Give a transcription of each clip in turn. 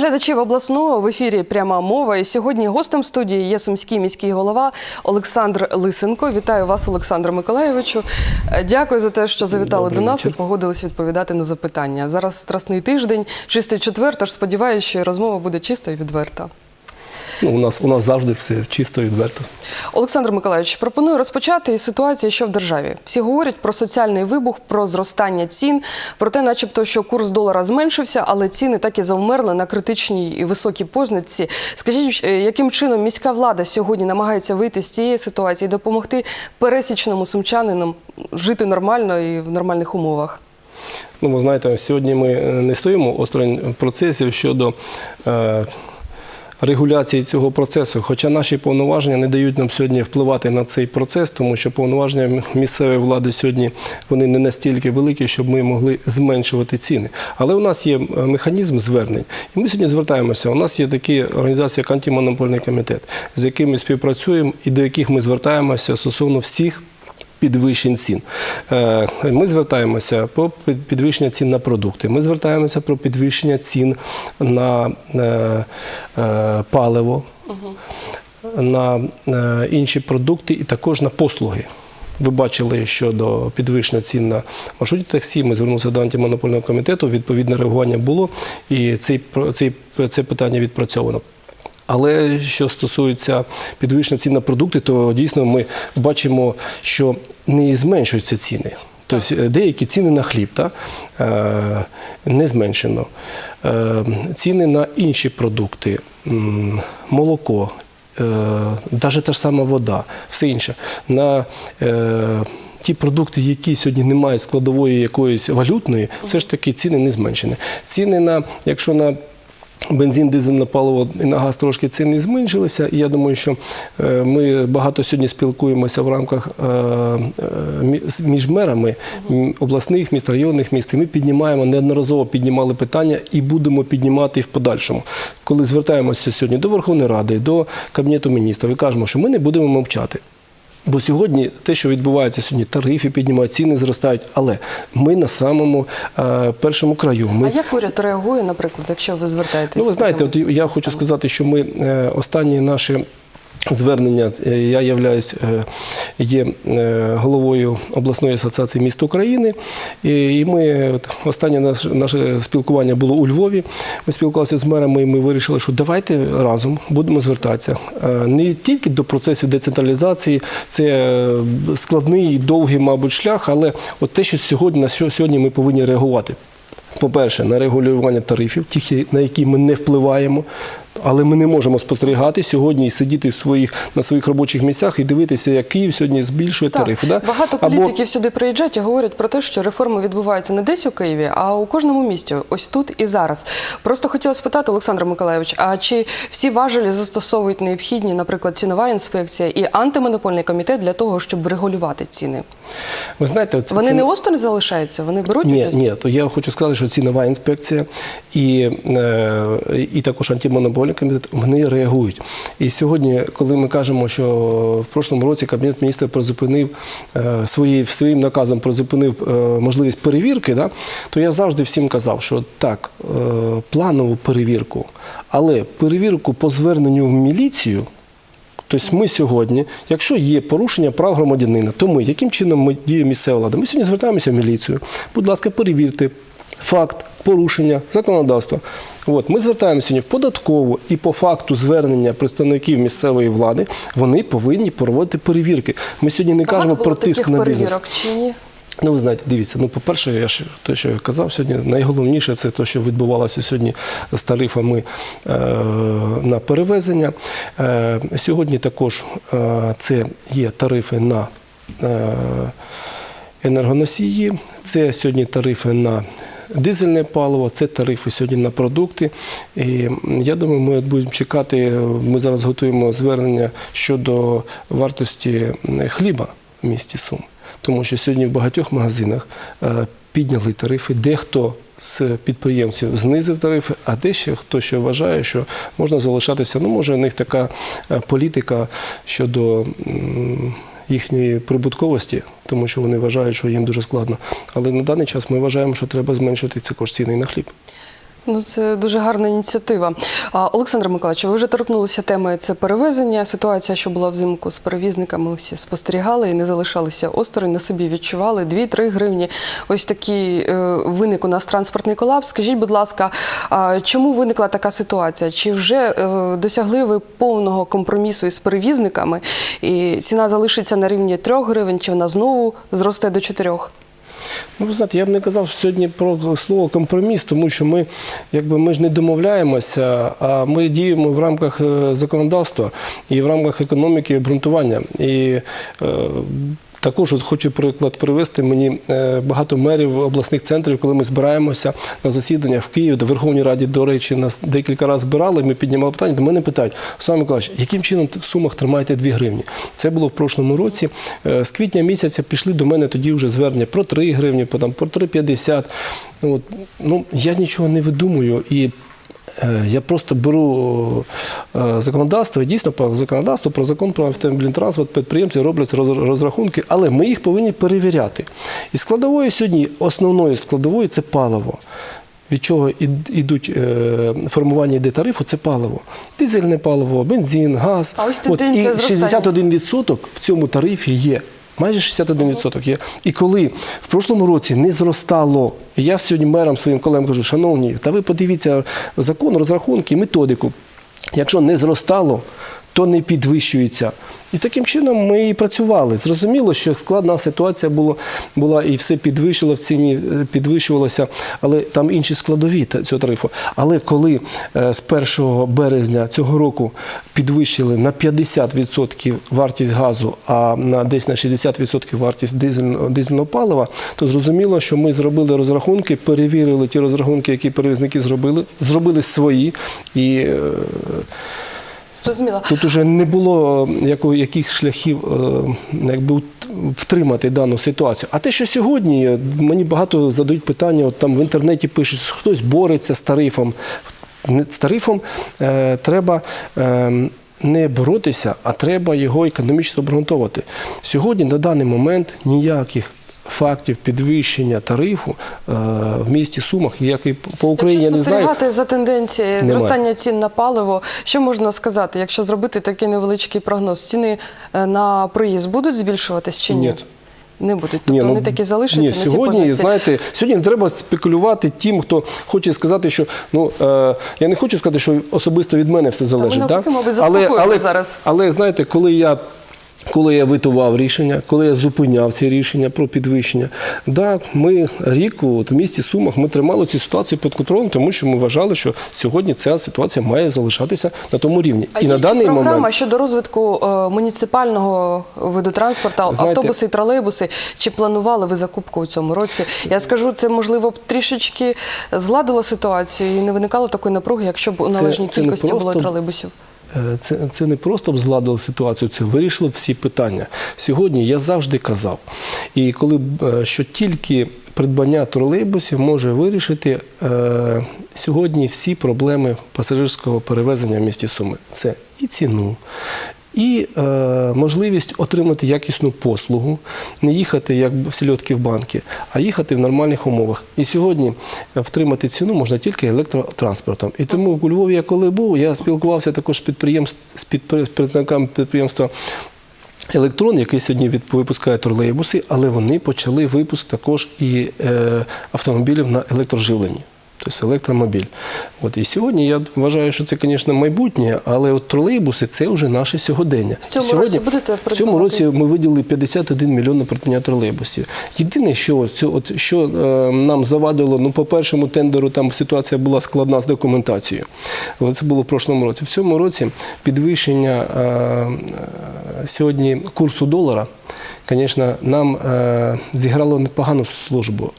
Глядачів обласного в ефірі Пряма мова. І сьогодні гостем студії є сумський міський голова Олександр Лисенко. Вітаю вас, Олександр Миколаєвичу. Е, Дякую за те, що завітали Добрий до нас вечір. і погодились відповідати на запитання. Зараз страсний тиждень, чистий четвер, тож сподіваюся, що розмова буде чиста і відверта. Ну, у нас у нас завжди все чисто і відверто. Олександр Миколаївич, пропоную розпочати із ситуації, що в державі. Всі говорять про соціальний вибух, про зростання цін, про те, начебто, що курс долара зменшився, але ціни так і завмерли на критичній і високій позначці. Скажіть, е, яким чином міська влада сьогодні намагається вийти з цієї ситуації і допомогти пересічному сумчанинам жити нормально і в нормальних умовах? Ну, ви знаєте, сьогодні ми е, не стоїмо осторонь процесів щодо е, регуляції цього процесу. Хоча наші повноваження не дають нам сьогодні впливати на цей процес, тому що повноваження місцевої влади сьогодні вони не настільки великі, щоб ми могли зменшувати ціни. Але у нас є е, механізм звернень, і ми сьогодні звертаємося. У нас є такі організації, як антимонопольний комітет, з якими співпрацюємо і до яких ми звертаємося стосовно всіх підвищень цін. Е, Ми звертаємося по підвищення цін на продукти. Ми звертаємося про підвищення цін на е, е, паливо, на інші продукти і також на послуги. Ви бачили, що до підвищення цін на маршруті таксі ми звернулися до антимонопольного комітету. Відповідне реагування було, і про- це питання відпрацьовано. Але що стосується підвищення цін на продукти, то дійсно ми бачимо, що не зменшуються ціни. Тобто е, деякі ціни на хліб та, е, не зменшено. Е, ціни на інші продукти, молоко, навіть та ж сама вода, все інше. На ті продукти, які сьогодні не мають складової якоїсь валютної, все ж таки ціни не зменшені. Ціни на, якщо на Бензин, дизельне паливо і на газ трошки ціни зменшилися. І я думаю, що е, ми багато сьогодні спілкуємося в рамках е, е, між мерами обласних міст, районних міст. І ми піднімаємо, неодноразово піднімали питання і будемо піднімати і в подальшому. Коли звертаємося сьогодні до Верховної Ради, до Кабінету міністрів і кажемо, що ми не будемо мовчати. Бо сьогодні те, що відбувається сьогодні, тарифи піднімають, ціни зростають, але ми на самому е, першому краю. Ми А як уряд реагує, наприклад, якщо ви звертаєтесь? Ну, ви знаєте, от я хочу сказати, що ми е, останні наші. Звернення е, я являюсь е, є е, головою обласної асоціації міст України, і ми останнє наше, спілкування було у Львові. Ми спілкувалися з мерами. і Ми вирішили, що давайте разом будемо звертатися не тільки до процесів децентралізації, це складний довгий, мабуть, шлях, але от те, що сьогодні на що сьогодні ми повинні реагувати. По-перше, на регулювання тарифів, ті, на які ми не впливаємо, але ми не можемо спостерігати сьогодні і сидіти в своїх, на своїх робочих місцях і дивитися, як Київ сьогодні збільшує Так, тарифи. Да? Багато Або- політиків сюди приїжджають і говорять про те, що реформи відбуваються не десь у Києві, а у кожному місті, ось тут і зараз. Просто хотіла спитати, Олександр Миколаївич, а чи всі важелі застосовують необхідні, наприклад, цінова інспекція і антимонопольний комітет для того, щоб врегулювати ціни? Ви знаєте, от Вони ці- не осторонь залишаються, вони беруть Ні, участь? ні, то я хочу сказати, що цінова інспекція і, е, і також антимонопольний комітет вони реагують. І сьогодні, коли ми кажемо, що в прошлому році Кабінет міністрів призупинив е, свої, своїм наказом призупинив е, можливість перевірки, да, то я завжди всім казав, що так, е, планову перевірку, але перевірку по зверненню в міліцію. Тобто ми сьогодні, якщо є порушення прав громадянина, то ми, яким чином ми діє місцева влада? Ми сьогодні звертаємося в міліцію. Будь ласка, перевірте факт порушення законодавства. От, ми звертаємося сьогодні в податкову і по факту звернення представників місцевої влади вони повинні проводити перевірки. Ми сьогодні не кажемо про тиск на бізнес. чи ні? Ну, ви знаєте, дивіться, ну, по-перше, я ж те, що я казав сьогодні, найголовніше це те, що відбувалося сьогодні з тарифами е, на перевезення. Е, сьогодні також е, це є тарифи на е, енергоносії, це сьогодні тарифи на дизельне паливо, це тарифи сьогодні на продукти. І я думаю, ми будемо чекати. Ми зараз готуємо звернення щодо вартості хліба в місті Сум. Тому що сьогодні в багатьох магазинах е, підняли тарифи, дехто з підприємців знизив тарифи, а дещо хто ще вважає, що можна залишатися. Ну, може, у них така е, політика щодо їхньої прибутковості, тому що вони вважають, що їм дуже складно. Але на даний час ми вважаємо, що треба зменшити ці кошти на хліб. Ну, це дуже гарна ініціатива. Олександр Миколаївич, ви вже торкнулися теми це перевезення. Ситуація, що була взимку з перевізниками, всі спостерігали і не залишалися осторонь, на собі відчували 2-3 гривні. Ось такий е, виник у нас транспортний колапс. Скажіть, будь ласка, чому виникла така ситуація? Чи вже е, досягли ви повного компромісу із перевізниками, і ціна залишиться на рівні 3 гривень, чи вона знову зросте до 4? Ну, ви знаєте, я б не казав сьогодні про слово компроміс, тому що ми, якби, ми ж не домовляємося, а ми діємо в рамках е, законодавства і в рамках економіки і обґрунтування. І е, також от хочу приклад привести мені е, багато мерів обласних центрів, коли ми збираємося на засідання в Києві, до Верховній Раді, до речі, нас декілька разів збирали. Ми піднімали питання. До мене питають, Саме Миколаївич, яким чином в сумах тримаєте 2 гривні? Це було в прошлому році. Е, З квітня місяця пішли до мене тоді вже звернення про 3 гривні, про 3,50. От, ну, я нічого не видумую і. Е, Я просто беру е, законодавство, і дійсно по законодавству про закон про автомобільний транспорт підприємці роблять розрахунки, але ми їх повинні перевіряти. І складовою сьогодні, основною складовою це паливо. Від чого ідуть е, формування йде тарифу, це паливо. Дизельне паливо, бензин, газ. А ось От, і 61% в цьому тарифі є. Майже 61% є. І коли в прошлому році не зростало, я сьогодні мерам своїм колегам кажу, шановні, та ви подивіться закон, розрахунки, методику. Якщо не зростало, то не підвищується. І таким чином ми і працювали. Зрозуміло, що складна ситуація була, була і все підвищило в ціні, е, підвищувалося, але там інші складові цього тарифу. Але коли е, з 1 березня цього року підвищили на 50% вартість газу, а на десь на 60% вартість дизельного, палива, то зрозуміло, що ми зробили розрахунки, перевірили ті розрахунки, які перевізники зробили, зробили свої і. Е, Зрозуміло. Тут уже не було яко- яких шляхів е, якби, втримати дану ситуацію. А те, що сьогодні е, мені багато задають питання, от там в інтернеті пишуть, хтось бореться з тарифом. З тарифом е, треба. Е, не боротися, а треба його економічно обґрунтовувати. Сьогодні на даний момент ніяких фактів підвищення тарифу е, в місті Сумах, як і по Україні, я не знаю. спостерігати за тенденцією зростання цін на паливо, що можна сказати, якщо зробити такий невеличкий прогноз? Ціни е, на проїзд будуть збільшуватись чи ні? Ні. Не будуть. Тобто Ні, ну, вони такі залишаться Ні, на цій сьогодні, позиції? знаєте, сьогодні не треба спекулювати тим, хто хоче сказати, що ну е, я не хочу сказати, що особисто від мене все залежить. навпаки, да? мабуть, але, але, зараз. але знаєте, коли я. Коли я витував рішення, коли я зупиняв ці рішення про підвищення, да, ми рік в місті Сумах ми тримали цю ситуацію під контролем, тому що ми вважали, що сьогодні ця ситуація має залишатися на тому рівні. А І на даний програма момент щодо розвитку е, муніципального виду транспорту, Знаєте- автобуси і тролейбуси. Чи планували ви закупку у цьому році? Я скажу, це можливо трішечки зладило ситуацію і не виникало такої напруги, якщо б у належній це кількості було тролейбусів. Е, Це, це не просто б зладило ситуацію, це вирішило всі питання. Сьогодні я завжди казав, і коли е, що тільки придбання тролейбусів може вирішити е, сьогодні всі проблеми пасажирського перевезення в місті Суми. Це і ціну. І е, можливість отримати якісну послугу, не їхати як в сільотки в банки, а їхати в нормальних умовах. І сьогодні е, втримати ціну можна тільки електротранспортом. І тому у Львові, я коли був, я спілкувався також з представниками підприємства. Електрон, який сьогодні від- випускає тролейбуси, але вони почали випуск також і е, автомобілів на електроживленні. Тобто електромобіль. От і сьогодні я вважаю, що це, звісно, майбутнє, але от тролейбуси це вже наше сьогодення. В цьому сьогодні, році будете в цьому році ми виділили 51 мільйон на придбання тролейбусів. Єдине, що, от, що е, нам завадило, ну, по першому тендеру там ситуація була складна з документацією. Але це було в прошлому році. В цьому році підвищення е, е, сьогодні курсу долара. Звісно, нам е, зіграло непогану службу.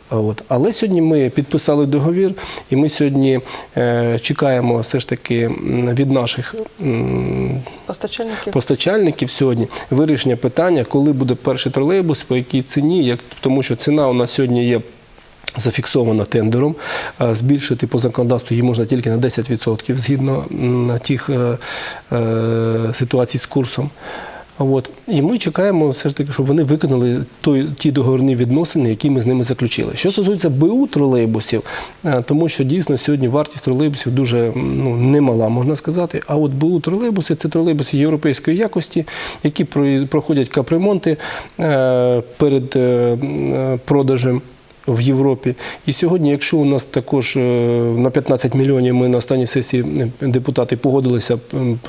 Але сьогодні ми підписали договір, і ми сьогодні е, чекаємо все ж таки від наших Постачальників. постачальників сьогодні вирішення питання, коли буде перший тролейбус, по якій ціні, як, тому що ціна у нас сьогодні є. Зафіксована тендером, збільшити по законодавству її можна тільки на 10% згідно тих е, ситуацій з курсом. От. І ми чекаємо все ж таки, щоб вони виконали той, ті договірні відносини, які ми з ними заключили. Що стосується БУ тролейбусів, е, тому що дійсно сьогодні вартість тролейбусів дуже ну, немала, можна сказати. А от БУ тролейбуси це тролейбуси європейської якості, які проходять капремонти е, перед е, продажем в Європі. І сьогодні, якщо у нас також е, на 15 мільйонів ми на останній сесії е, депутати погодилися,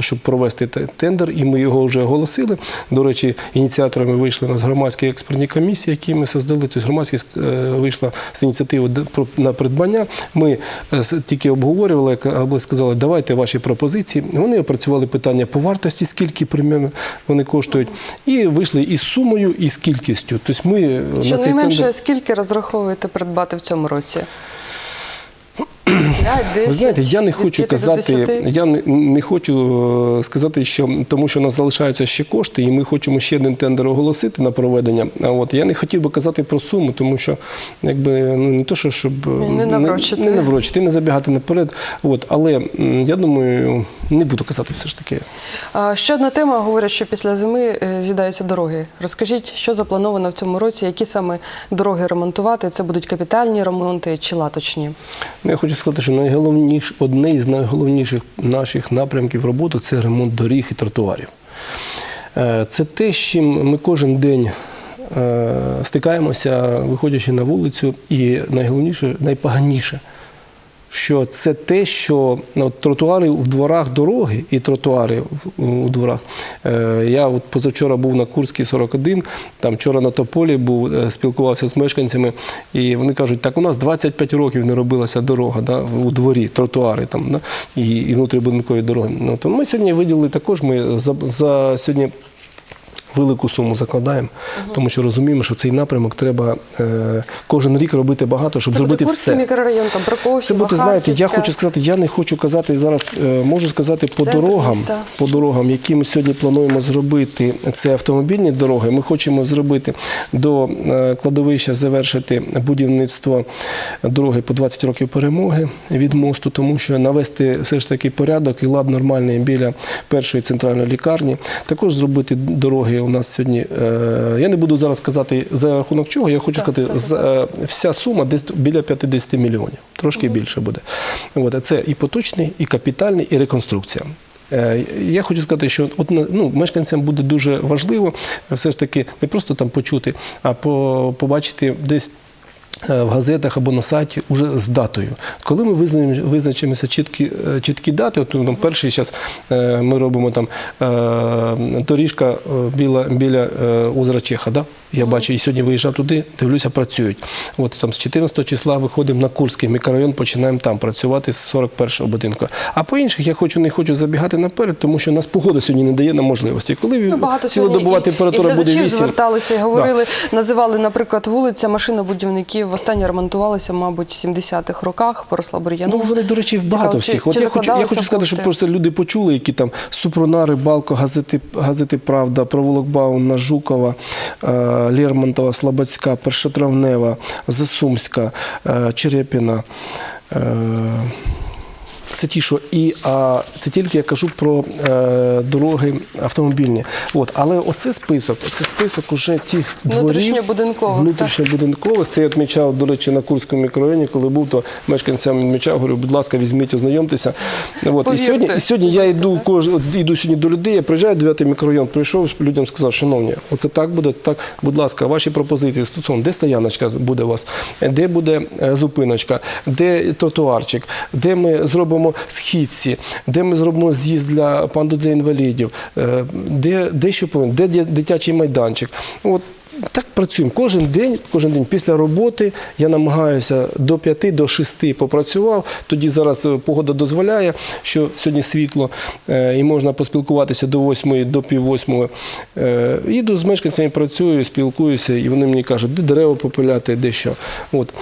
щоб провести тендер, і ми його вже оголосили. До речі, ініціаторами вийшли у нас громадські експертні комісії, які ми создали. Тобто громадськість е, вийшла з ініціативи на придбання. Ми е, тільки обговорювали, як сказали, давайте ваші пропозиції. Вони опрацювали питання по вартості, скільки примерно вони коштують, і вийшли із сумою, і з кількістю. Тобто ми е, на цей Щонайменше тендер. скільки розраховуєте придбати в цьому році? 5, 10, Ви знаєте, я не хочу казати, я не, не хочу е, сказати, що тому що у нас залишаються ще кошти, і ми хочемо ще один тендер оголосити на проведення. А от я не хотів би казати про суму, тому що якби ну не то, що щоб е, Не наврочити. не, не наврочити, не забігати наперед. От, але я думаю, не буду казати все ж таки. Ще одна тема. Говорять, що після зими е, з'їдаються дороги. Розкажіть, що заплановано в цьому році, які саме дороги ремонтувати? Це будуть капітальні ремонти чи латочні? Ну, Я хочу сказати, що найголовніш, одне із найголовніших наших напрямків роботи це ремонт доріг і тротуарів. Е, Це те, з чим ми кожен день е, стикаємося, виходячи на вулицю, і найголовніше, найпоганіше. Що це те, що ну, от тротуари в дворах дороги і тротуари в- у дворах. Е, я от позавчора був на Курській 41, там вчора на Тополі був, е, спілкувався з мешканцями, і вони кажуть, так у нас 25 років не робилася дорога да, у дворі, тротуари там, да, і, і внутрібудинкові дороги. Ну, то ми сьогодні виділили також, ми за, за сьогодні велику суму закладаємо, тому що розуміємо, що цей напрямок треба е, кожен рік робити багато, щоб Це зробити буде все. мікрорайон, там Прокоф'єва, Це буде, знаєте, я хочу сказати, я не хочу казати зараз, е, можу сказати по Центр дорогам, міста. по дорогам, які ми сьогодні плануємо зробити. Це автомобільні дороги. Ми хочемо зробити до е, кладовища завершити будівництво дороги по 20 років перемоги від мосту, тому що навести все ж таки порядок і лад нормальний біля першої центральної лікарні. Також зробити дороги у нас сьогодні. е, Я не буду зараз казати за рахунок чого. Я хочу Так, сказати, так, е, вся сума десь біля 50 мільйонів, трошки більше буде. От, це і поточний, і капітальний, і реконструкція. Е, Я хочу сказати, що от, ну, мешканцям буде дуже важливо все ж таки не просто там почути, а побачити десь. Е, В газетах або на сайті уже з датою. Коли ми визначимося чіткі, е, чіткі дати, от, ну, там, перший час е, ми робимо там доріжка е, біля, біля озера Чеха. Да? Я бачу, і сьогодні виїжджав туди, дивлюся, працюють. От там з 14 числа виходимо на Курський мікрорайон, починаємо там працювати з 41-го будинку. А по інших я хочу не хочу забігати наперед, тому що нас погода сьогодні не дає нам можливості. Коли Ну, цілодобова сьогодні і- температура і буде глядачів 8, зверталися і говорили, називали, наприклад, вулиця машинобудівників. Востаннє ремонтувалися, мабуть, в 70-х роках, поросла бур'яном. Ну, вони, до речі, багато всіх. От я хочу, я хочу сказати, щоб просто люди почули, які там Супруна, Рибалко, газети, газети Правда, Провулок Бауна, Жукова, е, Лермонтова, Слободська, Першотравнева, Засумська, е, Черепіна. Це ті, що і а, це тільки я кажу про е, дороги автомобільні. От, але оце список, це список уже тих дворів Внутрішньобудинкових, внутрішньобудинкових. Це я відмічав, до речі, на Курському мікрорайоні, коли був, то мешканцям відмічав, говорю, будь ласка, візьміть, ознайомтеся. От, і, сьогодні, і сьогодні я йду, кож, йду сьогодні до людей, я приїжджаю 9 мікрорайон, прийшов, людям сказав, шановні, оце так буде, так, будь ласка, ваші пропозиції стосовно, де стояночка буде у вас, де буде е, зупиночка, де тротуарчик, де ми зробимо східці, де ми зробимо з'їзд для панду для інвалідів, е, де, де що повинен, де дитячий майданчик. От так працюємо. Кожен день, кожен день після роботи я намагаюся до 5 до 6 попрацював. Тоді зараз е, погода дозволяє, що сьогодні світло е, і можна поспілкуватися до 8, до пів 8. Е, Їду з мешканцями, працюю, спілкуюся, і вони мені кажуть, де дерева попиляти, де що. От.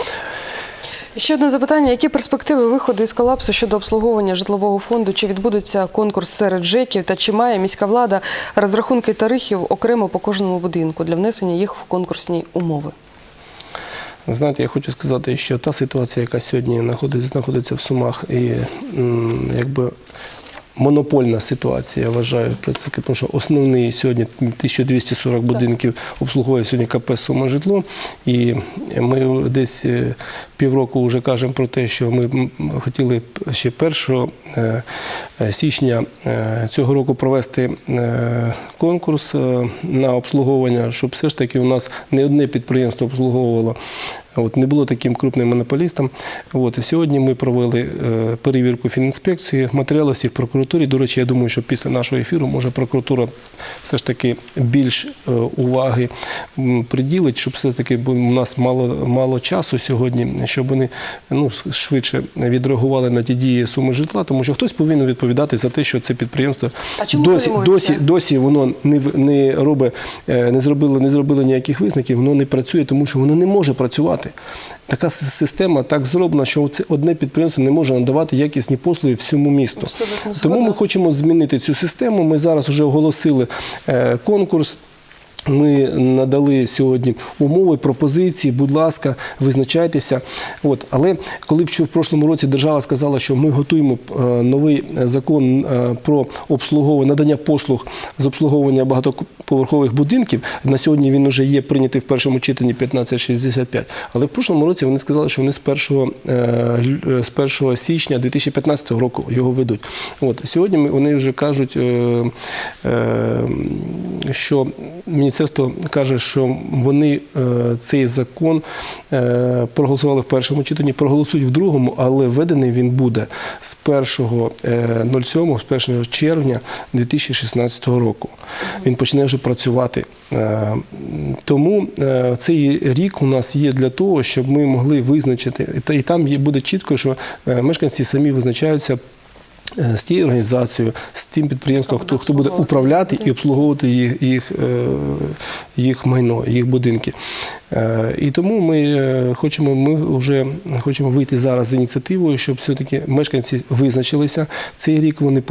Ще одне запитання: які перспективи виходу із колапсу щодо обслуговування житлового фонду? Чи відбудеться конкурс серед ЖЕКів та чи має міська влада розрахунки тарифів окремо по кожному будинку для внесення їх в конкурсні умови? Ви знаєте, я хочу сказати, що та ситуація, яка сьогодні знаходиться в Сумах, і якби монопольна ситуація, я вважаю, тому що основний сьогодні 1240 будинків обслуговує сьогодні КП «Сума житло. І ми десь е, півроку вже кажемо про те, що ми хотіли ще 1 е, е, січня цього року провести конкурс на обслуговування, щоб все ж таки у нас не одне підприємство обслуговувало. От, не було таким крупним монополістом. От, сьогодні ми провели е, перевірку фінінспекції, матеріали всі в прокуратурі. До речі, я думаю, що після нашого ефіру може прокуратура все ж таки більш е, уваги м, приділить, щоб все-таки бо у нас мало, мало часу сьогодні, щоб вони ну, швидше відреагували на ті дії суми житла, тому що хтось повинен відповідати за те, що це підприємство досі, досі, досі воно не, не робить, е, не зробило, не зробило ніяких висновків, воно не працює, тому що воно не може працювати. Така система так зроблена, що це одне підприємство не може надавати якісні послуги всьому місту. Тому ми хочемо змінити цю систему. Ми зараз вже оголосили е, конкурс. Ми надали сьогодні умови, пропозиції, будь ласка, визначайтеся. От. Але коли в прошлому році держава сказала, що ми готуємо е, новий закон е, про обслуговування, надання послуг з обслуговування багатоповерхових будинків, на сьогодні він вже є прийнятий в першому читанні 1565. Але в прошлому році вони сказали, що вони з 1, е, з 1 січня 2015 року його ведуть. От. Сьогодні вони вже кажуть, що міністерство каже, що вони е, цей закон е, проголосували в першому читанні, проголосують в другому, але введений він буде з 1.07, з 1 червня 2016 року. Він почне вже працювати. Е, Тому е, цей рік у нас є для того, щоб ми могли визначити, і та- і там буде чітко, що е, мешканці самі визначаються е, з тією організацією, з тим підприємством, хто, хто буде управляти і обслуговувати їх, їх, е, їх майно, їх будинки. Е, І тому ми е, хочемо, ми вже хочемо вийти зараз з ініціативою, щоб все-таки мешканці визначилися. Цей рік вони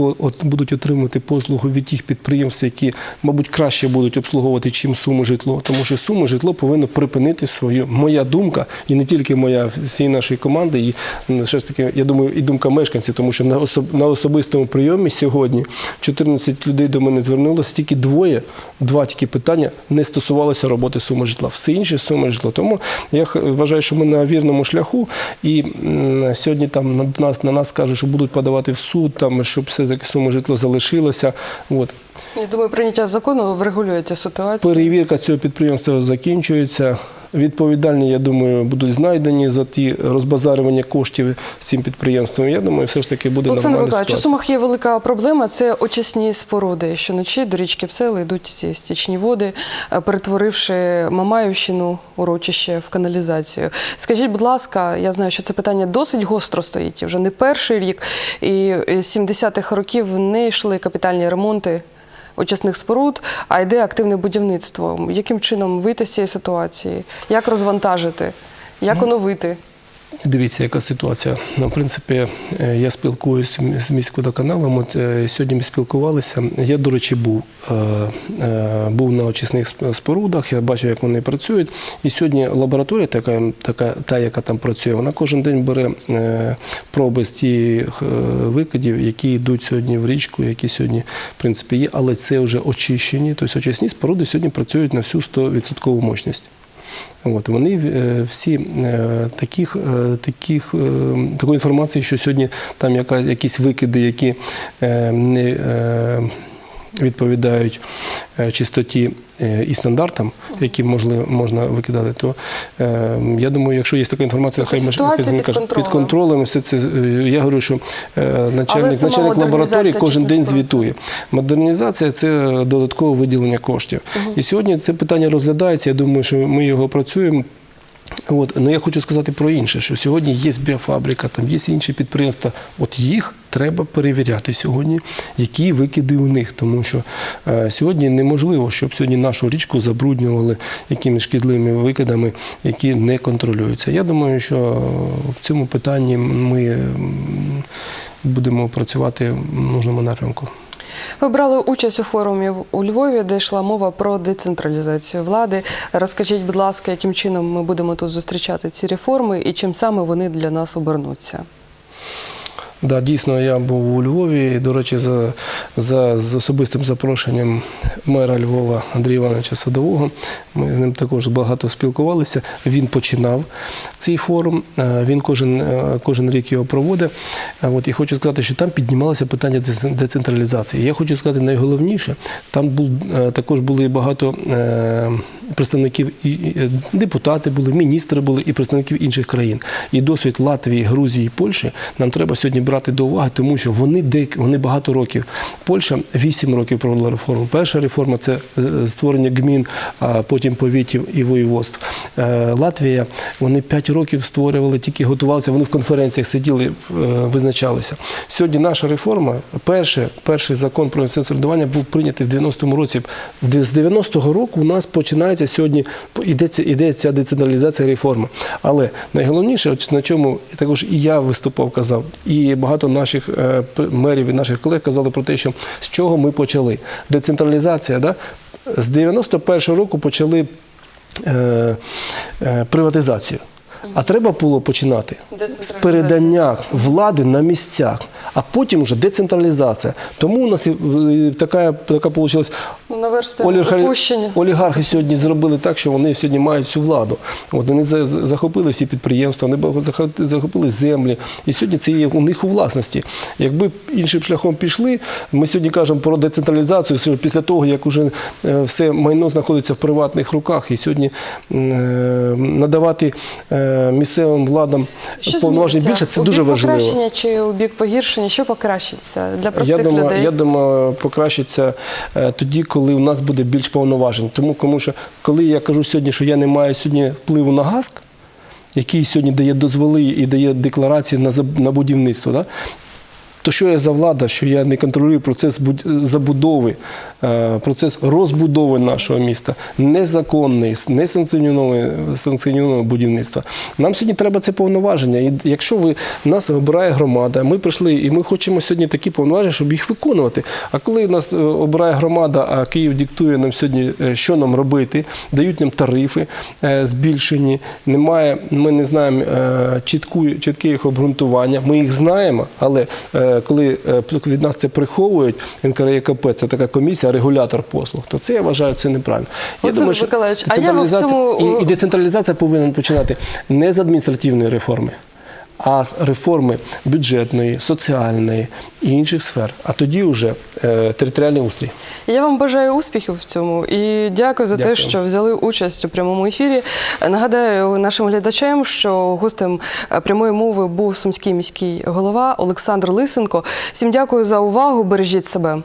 будуть отримувати послугу від тих підприємств, які, мабуть, краще будуть обслуговувати, чим суми житло. Тому що суми житло повинно припинити свою. Моя думка, і не тільки моя, всієї нашої команди, і м, все ж таки, я думаю, і думка мешканців, тому що на, особ, на особистому прийомі сьогодні 14 людей до мене звернулося, тільки двоє, два тільки питання не стосувалося роботи суми житла. Все інше суми житло. Тому я вважаю, що ми на вірному шляху. І сьогодні там на нас, на нас кажуть, що будуть подавати в суд, там, щоб все-таки суми житло залишилося. От. Я думаю, прийняття закону врегулює цю ситуацію. Перевірка цього підприємства закінчується. Відповідальні, я думаю, будуть знайдені за ті розбазарювання коштів цим підприємством. Я думаю, все ж таки буде Олександр нормальна Миколаївич, у. Сумах є велика проблема. Це очисні споруди. Щоночі до річки Псели йдуть ці стічні води, е, перетворивши Мамаївщину урочище в каналізацію. Скажіть, будь ласка, я знаю, що це питання досить гостро стоїть вже не перший рік, і е, з 70-х років не йшли капітальні ремонти. Очисних споруд, а йде активне будівництво. Яким чином вийти з цієї ситуації? Як розвантажити? Як оновити? Дивіться, яка ситуація. Ну, в принципі, е, я спілкуюся з міськводоканалом. От е, сьогодні ми спілкувалися. Я, до речі, був, е, був на очисних спорудах, я бачив, як вони працюють. І сьогодні лабораторія, така, така, та, яка там працює, вона кожен день бере проби з тих викидів, які йдуть сьогодні в річку, які сьогодні, в принципі, є, але це вже очищені. Тобто очисні споруди сьогодні працюють на всю 100% мощність. От, вони е, всі е, таких, е, таких, такої інформації, що сьогодні там якісь викиди, які не відповідають чистоті і стандартам, які можна викидати, то е, я думаю, якщо є така інформація, Тобто хай ми під контролем. під контролем. Все це, е, я говорю, що е, начальник, начальник лабораторії кожен день звітує. Модернізація це додаткове виділення коштів. І сьогодні це питання розглядається. Я думаю, що ми його працюємо. От, ну я хочу сказати про інше, що сьогодні є біофабрика, там є інші підприємства. От їх треба перевіряти сьогодні, які викиди у них. Тому що е, сьогодні неможливо, щоб сьогодні нашу річку забруднювали якимись шкідливими викидами, які не контролюються. Я думаю, що в цьому питанні ми будемо працювати в нужному напрямку. Ви брали участь у форумі у Львові, де йшла мова про децентралізацію влади. Розкажіть, будь ласка, яким чином ми будемо тут зустрічати ці реформи і чим саме вони для нас обернуться? Да, дійсно, я був у Львові. До речі, за, за з особистим запрошенням мера Львова Андрія Івановича Садового. Ми з ним також багато спілкувалися. Він починав цей форум. е, Він кожен, е, кожен рік його проводить. От, і хочу сказати, що там піднімалося питання децентралізації. Я хочу сказати найголовніше, там був, е, також були багато представників, і, депутати були, міністри були і представників інших країн. І досвід Латвії, Грузії, Польщі нам треба сьогодні брати до уваги, тому що вони деяк- вони багато років. Польща 8 років проводила реформу. Перша реформа це е, створення гмін, а потім повітів і воєводств. Е, Латвія вони 5 років створювали, тільки готувалися. Вони в конференціях сиділи, е, визначалися. Сьогодні наша реформа, перший, перший закон про місцеве був прийнятий в 90-му році. З 90-го року у нас починається сьогодні ідеться, іде ця децентралізація реформи. Але найголовніше, на чому також і я виступав, казав, і багато наших е, мерів і наших колег казали про те, що з чого ми почали. Децентралізація, да? з 91-го року почали е, е, приватизацію. А треба було починати з передання влади на місцях, а потім вже децентралізація. Тому у нас така, така вийшла Ну, Олігархи, олігархи сьогодні зробили так, що вони сьогодні мають всю владу. От вони за- за- захопили всі підприємства, вони захопили землі. І сьогодні це є у них у власності. Якби іншим шляхом пішли, ми сьогодні кажемо про децентралізацію, що після того, як уже е, все майно знаходиться в приватних руках, і сьогодні е, надавати е, місцевим владам повноважень більше, це у дуже бік важливо. покращення чи у бік погіршення? Що покращиться для простих Я думаю, людей? я думаю, покращиться е, тоді, коли у нас буде більш повноважень. Тому, тому що коли я кажу сьогодні, що я не маю сьогодні впливу на газ. який сьогодні дає дозволи і дає декларації на, на будівництво, да? То що я за влада, що я не контролюю процес буд- забудови, е, процес розбудови нашого міста, незаконний, несанкціонованого санкціонованого будівництва. Нам сьогодні треба це повноваження. І якщо ви нас обирає громада, ми прийшли і ми хочемо сьогодні такі повноваження, щоб їх виконувати. А коли нас е, обирає громада, а Київ диктує нам сьогодні, е, що нам робити, дають нам тарифи збільшені, немає, ми не знаємо чітку, чітке обґрунтування. Ми їх знаємо, але коли е, від нас це приховують, НКРЄКП це така комісія, регулятор послуг, то це я вважаю це неправильно. А я цьому- і, і децентралізація повинна починати не з адміністративної реформи. А з реформи бюджетної, соціальної і інших сфер, а тоді вже е, територіальний устрій. Я вам бажаю успіхів в цьому і дякую за Дякую. те, що взяли участь у прямому ефірі. Нагадаю нашим глядачам, що гостем е, прямої мови був сумський міський голова Олександр Лисенко. Всім дякую за увагу. Бережіть себе.